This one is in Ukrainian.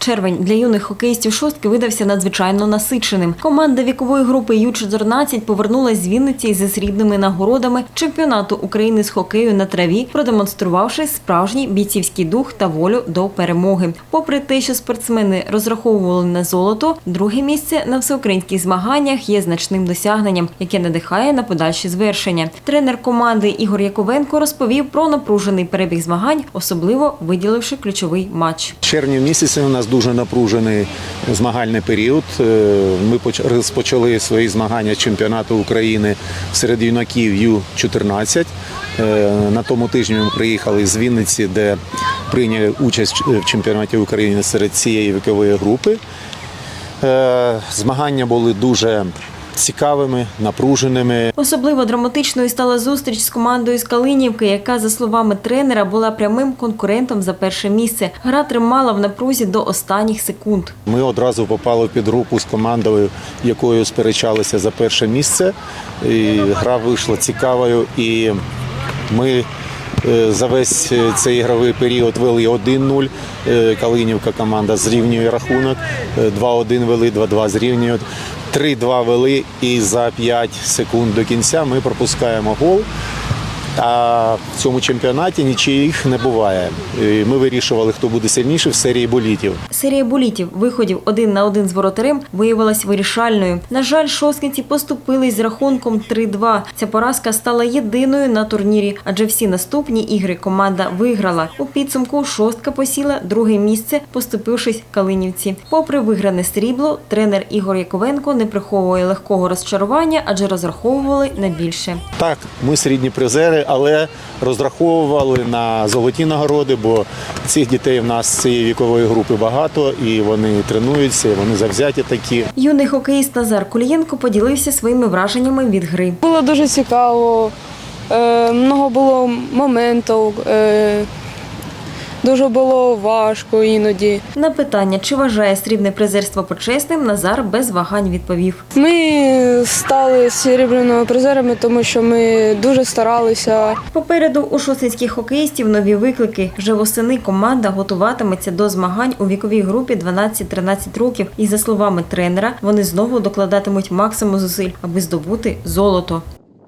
Червень для юних хокеїстів шостки видався надзвичайно насиченим. Команда вікової групи Ю-14 повернулась з Вінниці зі срібними нагородами чемпіонату України з хокею на траві, продемонструвавши справжній бійцівський дух та волю до перемоги. Попри те, що спортсмени розраховували на золото, друге місце на всеукраїнських змаганнях є значним досягненням, яке надихає на подальші звершення. Тренер команди Ігор Яковенко розповів про напружений перебіг змагань, особливо виділивши ключовий матч. Червні місяці у нас дуже напружений змагальний період. Е, Ми поч- розпочали свої змагання чемпіонату України серед юнаків Ю-14. Е, На тому тижні ми приїхали з Вінниці, де прийняли участь в чемпіонаті України серед цієї вікової групи. Е, Змагання були дуже цікавими, напруженими. Особливо драматичною стала зустріч з командою з Калинівки, яка, за словами тренера, була прямим конкурентом за перше місце. Гра тримала в напрузі до останніх секунд. Ми одразу попали під руку з командою, якою сперечалися за перше місце. І гра вийшла цікавою, і ми за весь е, цей ігровий період вели 1-0. Е, Калинівка команда зрівнює рахунок. Е, 2-1 вели, 2-2 зрівнюють. 3-2 вели і за 5 секунд до кінця ми пропускаємо гол. А в цьому чемпіонаті нічиїх не буває. Ми вирішували, хто буде сильніший в серії болітів. Серія болітів виходів один на один з воротарем виявилась вирішальною. На жаль, шосткинці поступились з рахунком 3-2. Ця поразка стала єдиною на турнірі, адже всі наступні ігри команда виграла. У підсумку шостка посіла друге місце, поступившись Калинівці. Попри вигране срібло, тренер Ігор Яковенко не приховує легкого розчарування, адже розраховували на більше. Так, ми срідні призери, але розраховували на золоті нагороди, бо цих дітей в нас з цієї вікової групи багато, і вони тренуються, і вони завзяті такі. Юний хокеїст Назар Кулієнко поділився своїми враженнями від гри. Було дуже цікаво, е, много було моментів, е, дуже було важко іноді. На питання, чи вважає срібне призерство почесним, Назар без вагань відповів. Ми стали серебряними призерами, тому що ми дуже старалися. Попереду у шосинських хокеїстів нові виклики. Вже восени команда готуватиметься до змагань у віковій групі 12-13 років. І за словами тренера, вони знову докладатимуть максимум зусиль, аби здобути золото.